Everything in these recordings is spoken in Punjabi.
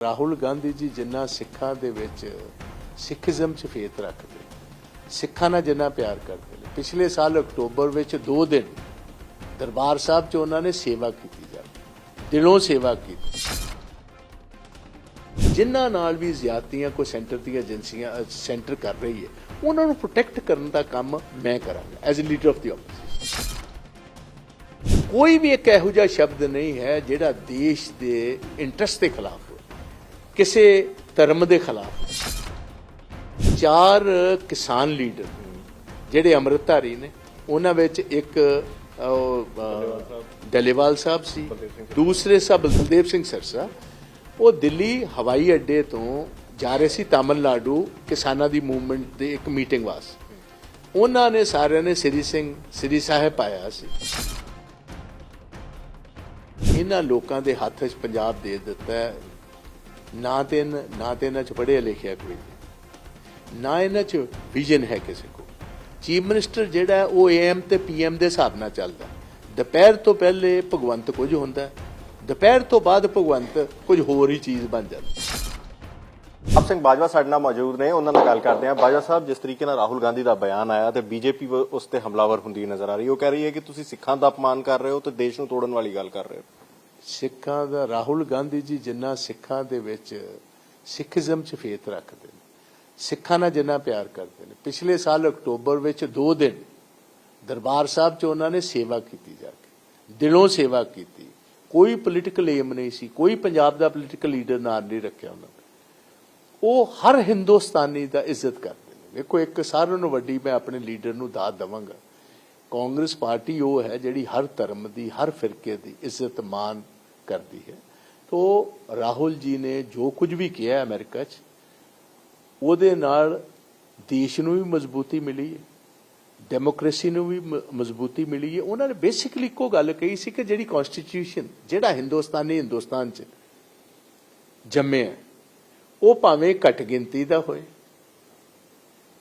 ਰਾਹੁਲ ਗਾਂਧੀ ਜੀ ਜਿੰਨਾ ਸਿੱਖਾਂ ਦੇ ਵਿੱਚ ਸਿੱਖੀਜ਼ਮ 'ਚ ਫੇਤ ਰੱਖਦੇ ਸਿੱਖਾਂ ਨਾਲ ਜਿੰਨਾ ਪਿਆਰ ਕਰਦੇ ਨੇ। ਪਿਛਲੇ ਸਾਲ ਅਕਤੂਬਰ ਵਿੱਚ 2 ਦਿਨ ਦਰਬਾਰ ਸਾਹਿਬ 'ਚ ਉਹਨਾਂ ਨੇ ਸੇਵਾ ਕੀਤੀ ਜਾ ਦਿਲੋਂ ਸੇਵਾ ਕੀਤੀ। ਜਿਨ੍ਹਾਂ ਨਾਲ ਵੀ ਜ਼ਿਆਤੀਆਂ ਕੋਈ ਸੈਂਟਰ ਦੀਆਂ ਏਜੰਸੀਆਂ ਸੈਂਟਰ ਕਰ ਰਹੀ ਹੈ, ਉਹਨਾਂ ਨੂੰ ਪ੍ਰੋਟੈਕਟ ਕਰਨ ਦਾ ਕੰਮ ਮੈਂ ਕਰਾਂਗਾ as a leader of the opposition ਕੋਈ ਵੀ ਇੱਕ ਇਹੋ ਜਿਹਾ ਸ਼ਬਦ ਨਹੀਂ ਹੈ ਜਿਹੜਾ ਦੇਸ਼ ਦੇ ਇੰਟਰਸਟ ਦੇ ਖਿਲਾਫ ਕਿਸੇ ਧਰਮ ਦੇ ਖਿਲਾਫ। ਚਾਰ ਕਿਸਾਨ ਲੀਡਰ ਜਿਹੜੇ ਅੰਮ੍ਰਿਤਧਾਰੀ ਨੇ ਉਹਨਾਂ ਵਿੱਚ ਇੱਕ ਅਹ, ਡੱਲੇਵਾਲ ਸਾਹਿਬ ਸੀ ਦੂਸਰੇ ਸਾਹਿਬ ਬਲਦੇਵ ਸਿੰਘ ਸਰਸਾ। ਉਹ ਦਿੱਲੀ ਹਵਾਈ ਅੱਡੇ ਤੋਂ ਜਾ ਰਹੇ ਸੀ ਤਾਮਿਲਨਾਡੂ ਕਿਸਾਨਾਂ ਦੀ ਮੂਵਮੈਂਟ ਦੇ ਇੱਕ ਮੀਟਿੰਗ ਵਾਸਤੇ। ਉਹਨਾਂ ਨੇ ਸਾਰਿਆਂ ਨੇ ਸ੍ਰੀ ਸਿੰਘ ਸ੍ਰੀ ਸਾਹਿਬ ਪਾਇਆ ਸੀ। ਇਹਨਾਂ ਲੋਕਾਂ ਦੇ ਹੱਥ 'ਚ ਪੰਜਾਬ ਦੇ ਦਿੱਤਾ ਨਾ ਤੇ ਇਨ- ਨਾ ਤੇ ਇਹਨਾਂ 'ਚ ਪੜ੍ਹਿਆ ਲਿਖਿਆ ਕੋਈ ਨਾ ਇਹਨਾਂ 'ਚ ਵਿਜ਼ਨ ਹੈ ਕਿਸੇ ਕੋ ਚੀਫ ਮਿਨਿਸਟਰ ਜਿਹੜਾ ਹੈ, ਉਹ ਏਐਮ ਤੇ ਪੀਐਮ ਦੇ ਹਿਸਾਬ ਨਾਲ ਚੱਲਦਾ ਦੁਪਹਿਰ ਤੋਂ ਪਹਿਲੇ ਭਗਵੰਤ ਕੁਝ ਹੁੰਦਾ ਦੁਪਹਿਰ ਤੋਂ ਬਾਅਦ ਭਗਵੰਤ ਕੁਝ ਹੋਰ ਹੀ ਚੀਜ਼ ਬਣ ਜਾਂਦਾ ਹੈ। ਆਪ ਸਿੰਘ ਬਾਜਵਾ ਸਾਡੇ ਨਾਲ ਮੌਜੂਦ ਨੇ ਉਹਨਾਂ ਨਾਲ ਗੱਲ ਕਰਦੇ ਹਾਂ। ਬਾਜਵਾ ਸਾਹਿਬ ਜਿਸ ਤਰੀਕੇ ਨਾਲ ਰਾਹੁਲ ਗਾਂਧੀ ਦਾ ਬਿਆਨ ਆਇਆ ਤੇ ਬੀਜੇਪੀ ਉਸ ਤੇ ਹਮਲਾਵਰ ਹੁੰਦੀ ਨਜ਼ਰ ਆ ਰਹੀ ਉਹ ਕਹਿ ਰਹੀ ਹੈ ਕਿ ਤੁਸੀਂ ਸਿੱਖਾਂ ਦਾ ਅਪਮਾਨ ਕਰ ਰਹੇ ਹੋ ਤੇ ਦੇਸ਼ ਨੂੰ ਤੋੜਨ ਵਾਲੀ ਗੱਲ ਕਰ ਰਹੇ ਹੋ। ਸਿੱਖਾਂ ਦਾ, ਰਾਹੁਲ ਗਾਂਧੀ ਜੀ ਜਿੰਨਾ ਸਿੱਖਾਂ ਦੇ ਵਿੱਚ ਸਿੱਖੀਜ਼ਮ 'ਚ ਫੇਤ ਰੱਖਦੇ ਨੇ, ਸਿੱਖਾਂ ਨਾਲ ਜਿੰਨਾ ਪਿਆਰ ਕਰਦੇ ਨੇ। ਪਿਛਲੇ ਸਾਲ ਅਕਤੂਬਰ ਵਿੱਚ 2 ਦਿਨ ਦਰਬਾਰ ਸਾਹਿਬ 'ਚ ਉਹਨਾਂ ਨੇ ਸੇਵਾ ਕੀਤੀ ਜਾ ਕੇ, ਦਿਲੋਂ ਸੇਵਾ ਕੀਤੀ। ਕੋਈ ਪੋਲੀਟੀਕਲ ਏਮ ਨਹੀਂ ਸੀ, ਕੋਈ ਪੰਜਾਬ ਦਾ ਪੋਲੀਟੀਕਲ ਲੀਡਰ ਨਾਲ ਨਹੀਂ ਰੱਖਿਆ ਉਹਨਾਂ ਨੇ। ਉਹ ਹਰ ਹਿੰਦੁਸਤਾਨੀ ਦਾ ਇੱਜ਼ਤ ਕਰਦੇ ਨੇ। ਵੇਖੋ, ਇੱਕ ਸਾਰਿਆਂ ਨੂੰ ਵੱਡੀ ਮੈਂ ਆਪਣੇ ਲੀਡਰ ਨੂੰ ਦਾਤ ਦਵਾਂਗਾ। ਕਾਂਗਰਸ ਪਾਰਟੀ ਉਹ ਹੈ ਜਿਹੜੀ ਹਰ ਧਰਮ ਦੀ, ਹਰ ਫਿਰਕੇ ਦੀ ਇੱਜ਼ਤ ਮਾਨ ਕਰਦੀ ਹੈ। ਤੋ ਰਾਹੁਲ ਜੀ ਨੇ ਜੋ ਕੁਝ ਵੀ ਕਿਹਾ ਹੈ ਅਮਰੀਕਾ 'ਚ, ਉਹਦੇ ਨਾਲ ਦੇਸ਼ ਨੂੰ ਵੀ ਮਜ਼ਬੂਤੀ ਮਿਲੀ ਹੈ, ਡੈਮੋਕ੍ਰੇਸੀ ਨੂੰ ਵੀ ਮ- ਮਜ਼ਬੂਤੀ ਮਿਲੀ ਹੈ। ਉਹਨਾਂ ਨੇ ਬੇਸਿਕਲੀ ਇੱਕੋ ਗੱਲ ਕਹੀ ਸੀ ਕਿ ਜਿਹੜੀ ਕਨਸਟੀਟਿਊਸ਼ਨ ਜਿਹੜਾ ਹਿੰਦੁਸਤਾਨੀ ਹਿੰਦੁਸਤਾਨ 'ਚ ਜੰਮਿਆ, ਉਹ ਭਾਵੇਂ ਘੱਟ ਗਿਣਤੀ ਦਾ ਹੋਏ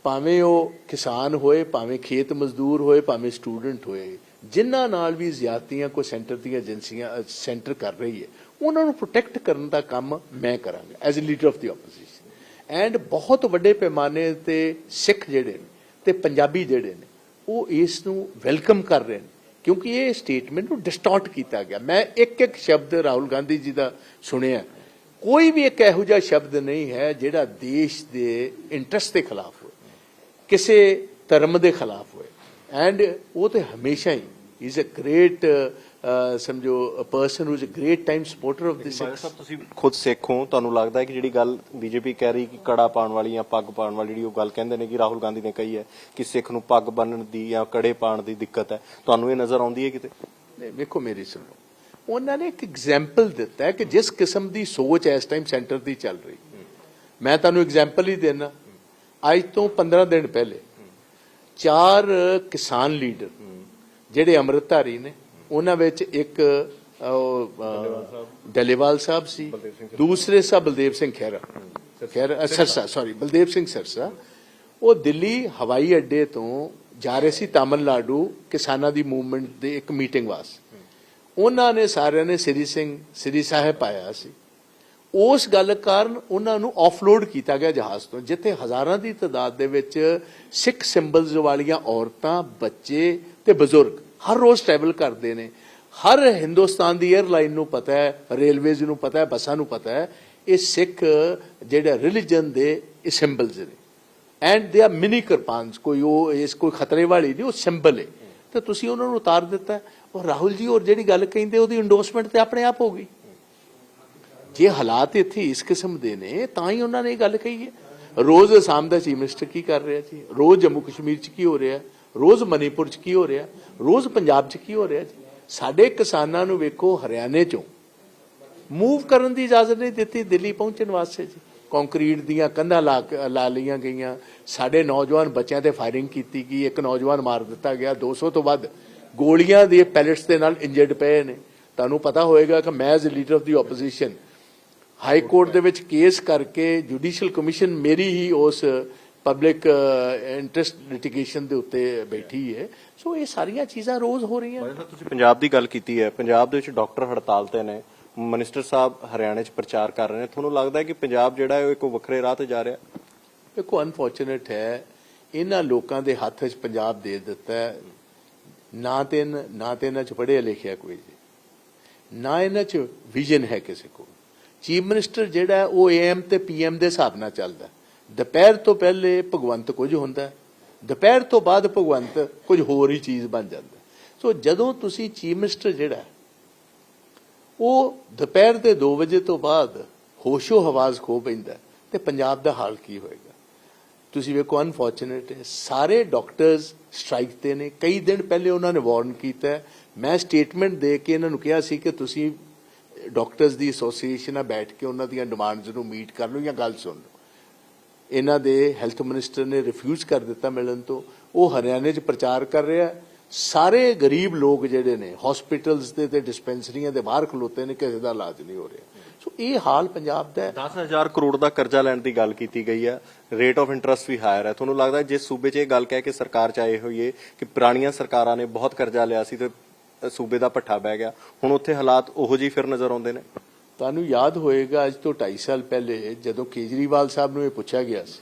ਭਾਵੇਂ ਉਹ ਕਿਸਾਨ ਹੋਏ, ਭਾਵੇਂ ਖੇਤ ਮਜ਼ਦੂਰ ਹੋਏ, ਭਾਵੇਂ ਸਟੂਡੈਂਟ ਹੋਏ, ਜਿਨ੍ਹਾਂ ਨਾਲ ਵੀ ਜ਼ਿਆਤੀਆਂ ਕੋਈ ਸੈਂਟਰ ਦੀਆਂ ਏਜੰਸੀਆਂ ਸੈਂਟਰ ਕਰ ਰਹੀ ਹੈ, ਉਹਨਾਂ ਨੂੰ ਪ੍ਰੋਟੈਕਟ ਕਰਨ ਦਾ ਕੰਮ ਮੈਂ ਕਰਾਂਗਾ as a leader of the opposition and ਬਹੁਤ ਵੱਡੇ ਪੈਮਾਨੇ ਤੇ ਸਿੱਖ ਜਿਹੜੇ ਨੇ ਤੇ ਪੰਜਾਬੀ ਜਿਹੜੇ ਨੇ, ਉਹ ਇਸ ਨੂੰ ਵੈਲਕਮ ਕਰ ਰਹੇ ਨੇ, ਕਿਉਂਕਿ ਇਹ ਸਟੇਟਮੈਂਟ ਨੂੰ ਡਿਸਟੋਰਟ ਕੀਤਾ ਗਿਆ। ਮੈਂ ਇੱਕ ਇੱਕ ਸ਼ਬਦ ਰਾਹੁਲ ਗਾਂਧੀ ਜੀ ਦਾ ਸੁਣਿਆ, ਕੋਈ ਵੀ ਇੱਕ ਇਹੋ ਜਿਹਾ ਸ਼ਬਦ ਨਹੀਂ ਹੈ ਜਿਹੜਾ ਦੇਸ਼ ਦੇ ਇੰਟਰਸਟ ਦੇ ਖਿਲਾਫ ਕਿਸੇ ਧਰਮ ਦੇ ਖਿਲਾਫ ਹੋਏ। ਐਂਡ ਉਹ ਤੇ ਹਮੇਸ਼ਾ ਹੀ ਇਜ਼ ਅ ਗ੍ਰੇਟ ਸਮਝੋ a person who is a great time supporter of this ਸਾਹਿਬ ਤੁਸੀਂ ਖੁਦ ਸਿੱਖ ਹੋ ਤੁਹਾਨੂੰ ਲੱਗਦਾ ਹੈ ਕਿ ਜਿਹੜੀ ਗੱਲ ਬੀਜੇਪੀ ਕਹਿ ਰਹੀ ਕਿ ਕੜਾ ਪਾਉਣ ਵਾਲੀ ਜਾਂ ਪੱਗ ਪਾਉਣ ਵਾਲੀ ਜਿਹੜੀ ਉਹ ਗੱਲ ਕਹਿੰਦੇ ਨੇ ਕਿ ਰਾਹੁਲ ਗਾਂਧੀ ਨੇ ਕਹੀ ਹੈ ਕਿ ਸਿੱਖ ਨੂੰ ਪੱਗ ਬੰਨਣ ਦੀ ਜਾਂ ਕੜੇ ਪਾਉਣ ਦੀ ਦਿੱਕਤ ਹੈ। ਤੁਹਾਨੂੰ ਇਹ ਨਜ਼ਰ ਆਉਂਦੀ ਹੈ ਕਿਤੇ? ਨਹੀਂ ਵੇਖੋ ਮੇਰੀ ਸੁਣੋ। ਉਹਨਾਂ ਨੇ ਇੱਕ ਐਗਜ਼ਾਮਪਲ ਦਿੱਤਾ ਹੈ ਕਿ ਜਿਸ ਕਿਸਮ ਦੀ ਸੋਚ ਇਸ ਟਾਈਮ ਸੈਂਟਰ ਦੀ ਚੱਲ ਰਹੀ। ਮੈਂ ਤੁਹਾਨੂੰ ਐਗਜ਼ਾਮਪਲ ਹੀ ਦੇਣਾ। ਅੱਜ ਤੋਂ 15 ਦਿਨ ਪਹਿਲੇ ਚਾਰ ਕਿਸਾਨ ਲੀਡਰ ਜਿਹੜੇ ਅੰਮ੍ਰਿਤਧਾਰੀ ਨੇ ਉਹਨਾਂ ਵਿੱਚ ਇੱਕ ਡੱਲੇਵਾਲ ਸਾਹਿਬ। ਸੀ। ਦੂਸਰੇ ਸਾਹਿਬ ਬਲਦੇਵ ਸਿੰਘ ਖਹਿਰਾ। ਖਹਿਰਾ ਸਰਸਾ ਸੌਰੀ ਬਲਦੇਵ ਸਿੰਘ ਸਰਸਾ ਉਹ ਦਿੱਲੀ ਹਵਾਈ ਅੱਡੇ ਤੋਂ ਜਾ ਰਹੇ ਸੀ ਤਾਮਿਲਨਾਡੂ ਕਿਸਾਨਾਂ ਦੀ ਮੂਵਮੈਂਟ ਦੇ ਇੱਕ ਮੀਟਿੰਗ ਵਾਸਤੇ। ਉਹਨਾਂ ਨੇ ਸਾਰਿਆਂ ਨੇ ਸ੍ਰੀ ਸਿੰਘ ਸ੍ਰੀ ਸਾਹਿਬ ਪਾਇਆ ਸੀ। ਉਸ ਗੱਲ ਕਾਰਨ ਉਹਨਾਂ ਨੂੰ ਆਫਲੋਡ ਕੀਤਾ ਗਿਆ ਜਹਾਜ਼ ਤੋਂ, ਜਿੱਥੇ ਹਜ਼ਾਰਾਂ ਦੀ ਤਾਦਾਦ ਦੇ ਵਿੱਚ ਸਿੱਖ ਸਿੰਬਲਸ ਵਾਲੀਆਂ ਔਰਤਾਂ, ਬੱਚੇ ਤੇ ਬਜ਼ੁਰਗ ਹਰ ਰੋਜ਼ ਟਰੈਵਲ ਕਰਦੇ ਨੇ। ਹਰ ਹਿੰਦੁਸਤਾਨ ਦੀ 에ਅਰਲਾਈਨ ਨੂੰ ਪਤਾ ਹੈ ਰੇਲਵੇਜ਼ ਨੂੰ ਪਤਾ ਹੈ, ਬੱਸਾਂ ਨੂੰ ਪਤਾ ਹੈ, ਇਹ ਸਿੱਖ ਜਿਹੜਾ ਰਿਲੀਜਨ ਦੇ ਸਿੰਬਲਸ ਨੇ। And they are mini kirpans ਕੋਈ ਉਹ ਇਸ ਕੋਈ ਖਤਰੇ ਵਾਲੀ ਨਹੀਂ, ਉਹ ਸਿੰਬਲ ਹੈ। ਤੇ ਤੁਸੀਂ ਉਹਨਾਂ ਨੂੰ ਉਤਾਰ ਦਿੱਤਾ ਔਰ ਰਾਹੁਲ ਜੀ ਹੋਰ ਜਿਹੜੀ ਗੱਲ ਕਹਿੰਦੇ, ਉਹਦੀ ਇੰਡੋਰਸਮੈਂਟ ਤੇ ਆਪਣੇ ਆਪ ਹੋ ਗਈ। ਜੇ ਹਾਲਾਤ ਇੱਥੇ ਇਸ ਕਿਸਮ ਦੇ ਨੇ, ਤਾਂ ਹੀ ਉਹਨਾਂ ਨੇ ਇਹ ਗੱਲ ਕਹੀ ਹੈ। ਰੋਜ਼ ਅਸਾਮ ਦਾ ਚੀਫ ਮਿਨਿਸਟਰ ਕੀ ਕਰ ਰਿਹਾ ਜੀ? ਰੋਜ਼ ਜੰਮੂ ਕਸ਼ਮੀਰ 'ਚ ਕੀ ਹੋ ਰਿਹਾ? ਰੋਜ਼ ਮਨੀਪੁਰ 'ਚ ਕੀ ਹੋ ਰਿਹਾ? ਰੋਜ਼ ਪੰਜਾਬ 'ਚ ਕੀ ਹੋ ਰਿਹਾ ਜੀ? ਸਾਡੇ ਕਿਸਾਨਾਂ ਨੂੰ ਵੇਖੋ ਹਰਿਆਣੇ 'ਚੋਂ ਮੂਵ ਕਰਨ ਦੀ ਇਜਾਜ਼ਤ ਨਹੀਂ ਦਿੱਤੀ ਦਿੱਲੀ ਪਹੁੰਚਣ ਵਾਸਤੇ ਜੀ। ਕੰਕਰੀਟ ਦੀਆਂ ਕੰਧਾਂ ਲਾ ਲਾ ਲਈਆਂ ਗਈਆਂ। ਸਾਡੇ ਨੌਜਵਾਨ ਬੱਚਿਆਂ ਤੇ ਫਾਇਰਿੰਗ ਕੀਤੀ ਗਈ। ਇੱਕ ਨੌਜਵਾਨ ਮਾਰ ਦਿੱਤਾ ਗਿਆ। 200 ਤੋਂ ਵੱਧ ਗੋਲੀਆਂ ਦੇ ਪੈਲੇਟਸ ਦੇ ਨਾਲ ਇੰਜਰਡ ਪਏ ਨੇ। ਤੁਹਾਨੂੰ ਪਤਾ ਹੋਏਗਾ ਕਿ ਮੈਂ as leader of the opposition high court ਦੇ ਵਿੱਚ ਕੇਸ ਕਰਕੇ ਜੁਡੀਸ਼ੀਅਲ ਕਮਿਸ਼ਨ ਮੇਰੀ ਹੀ ਉਸ ਪਬਲਿਕ ਇੰਟਰਸਟ ਲਿਟੀਗੇਸ਼ਨ ਦੇ ਉੱਤੇ ਬੈਠੀ ਹੈ। ਸੋ ਇਹ ਸਾਰੀਆਂ ਚੀਜ਼ਾਂ ਰੋਜ਼ ਹੋ ਰਹੀਆਂ। ਤੁਸੀਂ ਪੰਜਾਬ ਦੀ ਗੱਲ ਕੀਤੀ ਹੈ। ਪੰਜਾਬ ਦੇ ਵਿੱਚ ਡਾਕਟਰ ਹੜਤਾਲ ਤੇ ਨੇ। ਮਿਨਿਸਟਰ ਸਾਹਿਬ ਹਰਿਆਣੇ 'ਚ ਪ੍ਰਚਾਰ ਕਰ ਰਹੇ ਨੇ। ਤੁਹਾਨੂੰ ਲੱਗਦਾ ਹੈ ਕਿ ਪੰਜਾਬ ਜਿਹੜਾ ਹੈ ਉਹ ਇੱਕ ਵੱਖਰੇ ਰਾਹ ਤੇ ਜਾ ਰਿਹਾ? ਦੇਖੋ ਅਨਫੋਰਚੂਨੇਟ ਹੈ। ਇਹਨਾਂ ਲੋਕਾਂ ਦੇ ਹੱਥ 'ਚ ਪੰਜਾਬ ਦੇ ਦਿੱਤਾ ਹੈ। ਨਾ ਤੇ ਨਾ ਤੇ ਇਹਨਾਂ 'ਚ ਪੜ੍ਹਿਆ ਲਿਖਿਆ ਕੋਈ ਜੀ। ਨਾ ਇਹਨਾਂ 'ਚ ਵਿਜ਼ਨ ਹੈ ਕਿਸੇ ਕੋਲ। ਚੀਫ ਮਿਨਿਸਟਰ ਜਿਹੜਾ ਹੈ, ਉਹ ਏਐਮ ਤੇ ਪੀਐਮ ਦੇ ਹਿਸਾਬ ਨਾਲ ਚੱਲਦਾ ਦੁਪਹਿਰ ਤੋਂ ਪਹਿਲੇ ਭਗਵੰਤ ਕੁਝ ਹੁੰਦਾ ਦੁਪਹਿਰ ਤੋਂ ਬਾਅਦ ਭਗਵੰਤ ਕੁਝ ਹੋਰ ਹੀ ਚੀਜ਼ ਬਣ ਜਾਂਦਾ ਸੋ ਜਦੋਂ ਤੁਸੀਂ ਚੀਫ ਮਿਨਿਸਟਰ ਜਿਹੜਾ ਉਹ ਦੁਪਹਿਰ ਦੇ 2 ਵਜੇ ਤੋਂ ਬਾਅਦ ਹੋਸ਼ੋ ਹਵਾਜ਼ ਖੋ ਪੈਂਦਾ ਹੈ, ਤੇ ਪੰਜਾਬ ਦਾ ਹਾਲ ਕੀ ਹੋਏਗਾ? ਤੁਸੀਂ ਵੇਖੋ ਅਨਫੋਰਚੂਨੇਟ ਹੈ। ਸਾਰੇ ਡਾਕਟਰਸ ਸਟ੍ਰਾਈਕ ਤੇ ਨੇ। ਕਈ ਦਿਨ ਪਹਿਲੇ ਉਹਨਾਂ ਨੇ ਵਾਰਨ ਕੀਤਾ ਮੈਂ ਸਟੇਟਮੈਂਟ ਦੇ ਕੇ ਇਹਨਾਂ ਨੂੰ ਕਿਹਾ ਸੀ ਕਿ ਤੁਸੀਂ ਡਾਕਟਰਸ ਦੀ ਐਸੋਸੀਏਸ਼ਨ ਨਾਲ ਬੈਠ ਕੇ ਉਹਨਾਂ ਦੀਆਂ ਡਿਮਾਂਡਸ ਨੂੰ ਮੀਟ ਕਰ ਲਓ ਜਾਂ ਗੱਲ ਸੁਣ ਲਓ। ਇਹਨਾਂ ਦੇ ਹੈਲਥ ਮਿਨਿਸਟਰ ਨੇ ਰਿਫਿਊਜ਼ ਕਰ ਦਿੱਤਾ ਮਿਲਣ ਤੋਂ। ਉਹ ਹਰਿਆਣੇ 'ਚ ਪ੍ਰਚਾਰ ਕਰ ਰਿਹਾ ਸਾਰੇ ਗਰੀਬ ਲੋਕ ਜਿਹੜੇ ਨੇ ਹਸਪੀਟਲਸ ਦੇ ਤੇ ਡਿਸਪੈਂਸਰੀਆਂ ਦੇ ਬਾਹਰ ਖਲੋਤੇ ਨੇ, ਕਿਸੇ ਦਾ ਇਲਾਜ ਨਹੀਂ ਹੋ ਰਿਹਾ। ਸੋ ਇਹ ਹਾਲ ਪੰਜਾਬ ਦਾ ਹੈ। 10000 ਕਰੋੜ ਦਾ ਕਰਜ਼ਾ ਲੈਣ ਦੀ ਗੱਲ ਕੀਤੀ ਗਈ ਹੈ। ਰੇਟ ਆਫ ਇੰਟਰਸਟ ਵੀ ਹਾਇਰ ਹੈ। ਤੁਹਾਨੂੰ ਲੱਗਦਾ ਹੈ, ਜੇ ਸੂਬੇ 'ਚ ਇਹ ਗੱਲ ਕਹਿ ਕੇ ਸਰਕਾਰ 'ਚ ਆਏ ਹੋਈਏ ਕਿ ਪੁਰਾਣੀਆਂ ਸਰਕਾਰਾਂ ਨੇ ਬਹੁਤ ਕਰਜ਼ਾ ਲਿਆ ਸੀ ਤੇ ਸੂਬੇ ਦਾ ਪੱਠਾ ਬਹਿ ਗਿਆ। ਹੁਣ ਉੱਥੇ ਹਾਲਾਤ ਉਹੋ ਜਿਹੀ ਫਿਰ ਨਜ਼ਰ ਆਉਂਦੇ ਨੇ। ਤੁਹਾਨੂੰ ਯਾਦ ਹੋਏਗਾ, ਅੱਜ ਤੋਂ 2.5 ਸਾਲ ਪਹਿਲੇ ਜਦੋਂ ਕੇਜਰੀਵਾਲ ਸਾਹਿਬ ਨੂੰ ਇਹ ਪੁੱਛਿਆ ਗਿਆ ਸੀ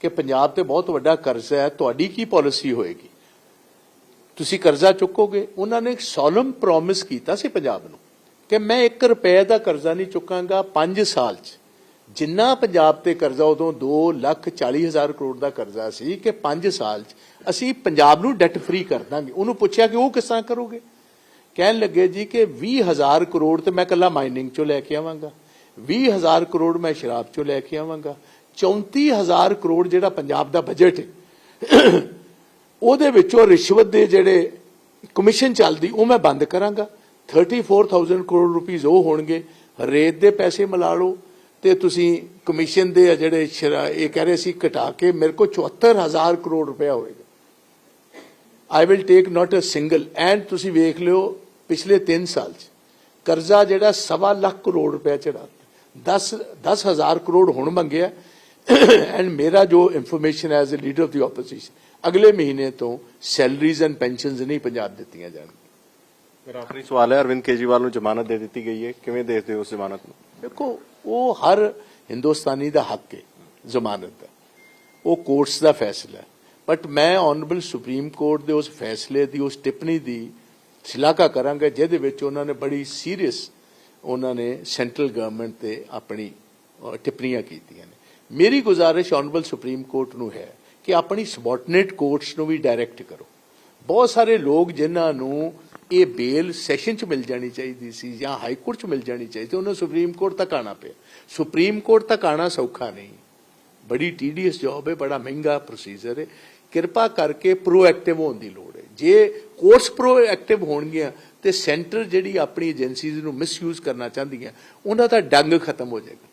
ਕਿ ਪੰਜਾਬ ਤੇ ਬਹੁਤ ਵੱਡਾ ਕਰਜ਼ਾ ਹੈ, ਤੁਹਾਡੀ ਕੀ ਪਾਲਿਸੀ ਹੋਏਗੀ? ਤੁਸੀਂ ਕਰਜ਼ਾ ਚੁੱਕੋਗੇ? ਉਹਨਾਂ ਨੇ ਇੱਕ ਸੋਲਮ ਪ੍ਰੋਮਿਸ ਕੀਤਾ ਸੀ ਪੰਜਾਬ ਨੂੰ ਕਿ ਮੈਂ 1 ਰੁਪਏ ਦਾ ਕਰਜ਼ਾ ਨਹੀਂ ਚੁੱਕਾਂਗਾ 5 ਸਾਲ 'ਚ। ਜਿੰਨਾ ਪੰਜਾਬ ਤੇ ਕਰਜ਼ਾ ਉਦੋਂ 2 ਲੱਖ 40 ਹਜ਼ਾਰ ਕਰੋੜ ਦਾ ਕਰਜ਼ਾ ਸੀ ਕਿ 5 ਸਾਲ 'ਚ ਅਸੀਂ ਪੰਜਾਬ ਨੂੰ ਡੈਟ ਫ੍ਰੀ ਕਰ ਦਾਂਗੇ। ਉਹਨੂੰ ਪੁੱਛਿਆ ਕਿ ਉਹ ਕਿਸ ਤਰ੍ਹਾਂ ਕਰੋਗੇ? ਕਹਿਣ ਲੱਗੇ ਜੀ ਕਿ 20000 ਕਰੋੜ ਤੇ ਮੈਂ ਕੱਲਾ ਮਾਈਨਿੰਗ ਚੋਂ ਲੈ ਕੇ ਆਵਾਂਗਾ। 20000 ਕਰੋੜ ਮੈਂ ਸ਼ਰਾਬ ਚੋਂ ਲੈ ਕੇ ਆਵਾਂਗਾ। 34000 ਕਰੋੜ ਜਿਹੜਾ ਪੰਜਾਬ ਦਾ ਬਜਟ ਹੈ, ਉਹਦੇ ਵਿੱਚੋਂ ਰਿਸ਼ਵਤ ਦੇ ਜਿਹੜੇ ਕਮਿਸ਼ਨ ਚੱਲਦੀ, ਉਹ ਮੈਂ ਬੰਦ ਕਰਾਂਗਾ। 34000 ਕਰੋੜ ਰੁਪਈਸ ਉਹ ਹੋਣਗੇ। ਰੇਤ ਦੇ ਪੈਸੇ ਮਿਲਾ ਲਓ ਤੇ ਤੁਸੀਂ ਕਮਿਸ਼ਨ ਦੇ ਜਿਹੜੇ ਇਹ ਕਹਿ ਰਹੇ ਸੀ ਘਟਾ ਕੇ ਮੇਰੇ ਕੋਲ 74000 ਕਰੋੜ ਰੁਪਇਆ ਹੋਏਗਾ I will take not a single and ਤੁਸੀਂ ਵੇਖ ਲਿਓ ਪਿਛਲੇ 3 ਸਾਲ ਚ ਕਰਜ਼ਾ ਜਿਹੜਾ ਸਵਾ ਲੱਖ ਕਰੋੜ ਰੁਪਇਆ ਚੜਾ 10 10000 ਕਰੋੜ ਹੁਣ ਮੰਗਿਆ। ਐਂਡ ਮੇਰਾ ਜੋ information as a leader of the opposition ਅਗਲੇ ਮਹੀਨੇ ਤੋਂ ਸੈਲਰੀਜ਼ ਐਂਡ ਪੈਨਸ਼ਨਸ ਨਹੀਂ ਪੰਜਾਬ ਦਿੱਤੀਆਂ ਜਾਣਗੀਆਂ। ਮੇਰਾ ਆਖਰੀ ਸਵਾਲ ਹੈ ਅਰਵਿੰਦ ਕੇਜਰੀਵਾਲ ਨੂੰ ਜ਼ਮਾਨਤ ਦੇ ਦਿੱਤੀ ਗਈ ਹੈ। ਕਿਵੇਂ ਦੇਖਦੇ ਹੋ ਉਸ ਜ਼ਮਾਨਤ ਨੂੰ? ਦੇਖੋ ਉਹ ਹਰ ਹਿੰਦੁਸਤਾਨੀ ਦਾ ਹੱਕ ਹੈ ਜ਼ਮਾਨਤ ਦਾ। ਉਹ ਕੋਰਟਸ ਦਾ ਫੈਸਲਾ ਹੈ। ਬਟ ਮੈਂ ਆਨਰੇਬਲ ਸੁਪਰੀਮ ਕੋਰਟ ਦੇ ਉਸ ਫੈਸਲੇ ਦੀ ਉਸ ਟਿੱਪਣੀ ਦੀ ਸ਼ਲਾਘਾ ਕਰਾਂਗੇ, ਜਿਹਦੇ ਵਿੱਚ ਉਹਨਾਂ ਨੇ ਬੜੀ ਸੀਰੀਅਸ ਉਹਨਾਂ ਨੇ ਸੈਂਟਰਲ ਗਵਰਨਮੈਂਟ ਤੇ ਆਪਣੀ ਟਿੱਪਣੀਆਂ ਕੀਤੀਆਂ ਨੇ। ਮੇਰੀ ਗੁਜ਼ਾਰਿਸ਼ ਆਨਰੇਬਲ ਸੁਪਰੀਮ ਕੋਰਟ ਨੂੰ ਹੈ ਕਿ ਆਪਣੀ ਸਬਆਰਡੀਨੇਟ ਕੋਰਟਸ ਨੂੰ ਵੀ ਡਾਇਰੈਕਟ ਕਰੋ। ਬਹੁਤ ਸਾਰੇ ਲੋਕ ਜਿਨ੍ਹਾਂ ਨੂੰ ਇਹ ਬੇਲ ਸੈਸ਼ਨ 'ਚ ਮਿਲ ਜਾਣੀ ਚਾਹੀਦੀ ਸੀ ਜਾਂ ਹਾਈ ਕੋਰਟ 'ਚ ਮਿਲ ਜਾਣੀ ਚਾਹੀਦੀ ਉਹਨਾਂ ਨੂੰ ਸੁਪਰੀਮ ਕੋਰਟ ਤੱਕ ਆਣਾ ਪਿਆ। ਸੁਪਰੀਮ ਕੋਰਟ ਤੱਕ ਆਣਾ ਸੌਖਾ ਨਹੀਂ। ਬੜੀ ਟੀਡੀਅਸ ਜੌਬ ਹੈ, ਬੜਾ ਮਹਿੰਗਾ ਪ੍ਰੋਸੀਜਰ ਹੈ। ਕਿਰਪਾ ਕਰਕੇ ਪ੍ਰੋਐਕਟਿਵ ਹੋਣ ਦੀ ਲੋੜ ਹੈ। ਜੇ ਕੋਰਟਸ ਪ੍ਰੋਐਕਟਿਵ ਹੋਣਗੀਆਂ ਤੇ ਸੈਂਟਰ ਜਿਹੜੀ ਆਪਣੀ ਏਜੰਸੀਜ਼ ਨੂੰ ਮਿਸਯੂਜ਼ ਕਰਨਾ ਚਾਹੁੰਦੀਆਂ ਉਹਨਾਂ ਦਾ ਡੰਗ ਖਤਮ ਹੋ ਜਾਏਗਾ।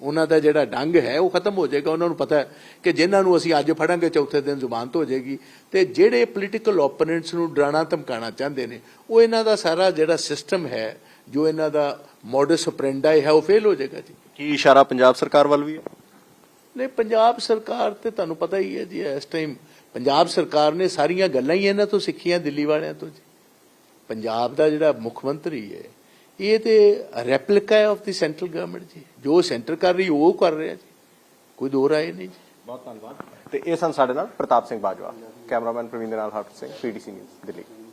ਉਹਨਾਂ ਦਾ ਜਿਹੜਾ ਡੰਗ ਹੈ ਉਹ ਖਤਮ ਹੋ ਜਾਏਗਾ। ਉਹਨਾਂ ਨੂੰ ਪਤਾ ਹੈ ਕਿ ਜਿਨ੍ਹਾਂ ਨੂੰ ਅਸੀਂ ਅੱਜ ਫੜਾਂਗੇ ਚੌਥੇ ਦਿਨ ਜ਼ੁਬਾਨਤ ਹੋ ਜਾਏਗੀ। ਤੇ ਜਿਹੜੇ ਪੋਲੀਟੀਕਲ ਓਪੋਨੈਂਟਸ ਨੂੰ ਡਰਾਣਾ ਧਮਕਾਣਾ ਚਾਹੁੰਦੇ ਨੇ ਉਹ ਇਹਨਾਂ ਦਾ ਸਾਰਾ ਜਿਹੜਾ ਸਿਸਟਮ ਹੈ ਜੋ ਇਹਨਾਂ ਦਾ ਮੋਡਸ ਆਪਰੈਂਡਾਈ ਹੈ ਉਹ ਫੇਲ ਹੋ ਜਾਏਗਾ ਜੀ। ਕੀ ਇਸ਼ਾਰਾ ਪੰਜਾਬ ਸਰਕਾਰ ਵੱਲ ਵੀ ਹੈ? ਨਹੀਂ ਪੰਜਾਬ ਸਰਕਾਰ ਤੇ ਤੁਹਾਨੂੰ ਪਤਾ ਹੀ ਹੈ ਜੀ ਇਸ ਟਾਈਮ ਪੰਜਾਬ ਸਰਕਾਰ ਨੇ ਸਾਰੀਆਂ ਗੱਲਾਂ ਹੀ ਇਹਨਾਂ ਤੋਂ ਸਿੱਖੀਆਂ ਦਿੱਲੀ ਵਾਲਿਆਂ ਤੋਂ ਜੀ। ਪੰਜਾਬ ਦਾ ਜਿਹੜਾ ਮੁੱਖ ਮੰਤਰੀ ਹੈ, ਇਹ ਤੇ ਰੈਪਲਿਕਾ ਹੈ ਆਫ ਦੀ ਸੈਂਟਰਲ ਗਵਰਨਮੈਂਟ ਜੀ। ਜੋ ਸੈਂਟਰ ਕਰ ਰਹੀ, ਉਹ ਕਰ ਰਿਹਾ ਜੀ। ਕੋਈ ਦੋ ਰਾਏ ਨਹੀਂ ਜੀ। ਬਹੁਤ ਧੰਨਵਾਦ। ਤੇ ਇਹ ਸਨ ਸਾਡੇ ਨਾਲ ਪ੍ਰਤਾਪ ਸਿੰਘ ਬਾਜਵਾ, ਕੈਮਰਾਮੈਨ ਪ੍ਰਵੀਨ ਦੇ ਨਾਲ ਹਰਪ੍ਰੀਤ ਸਿੰਘ, ਪੀਟੀਸੀ ਨਿਊਜ਼, ਦਿੱਲੀ।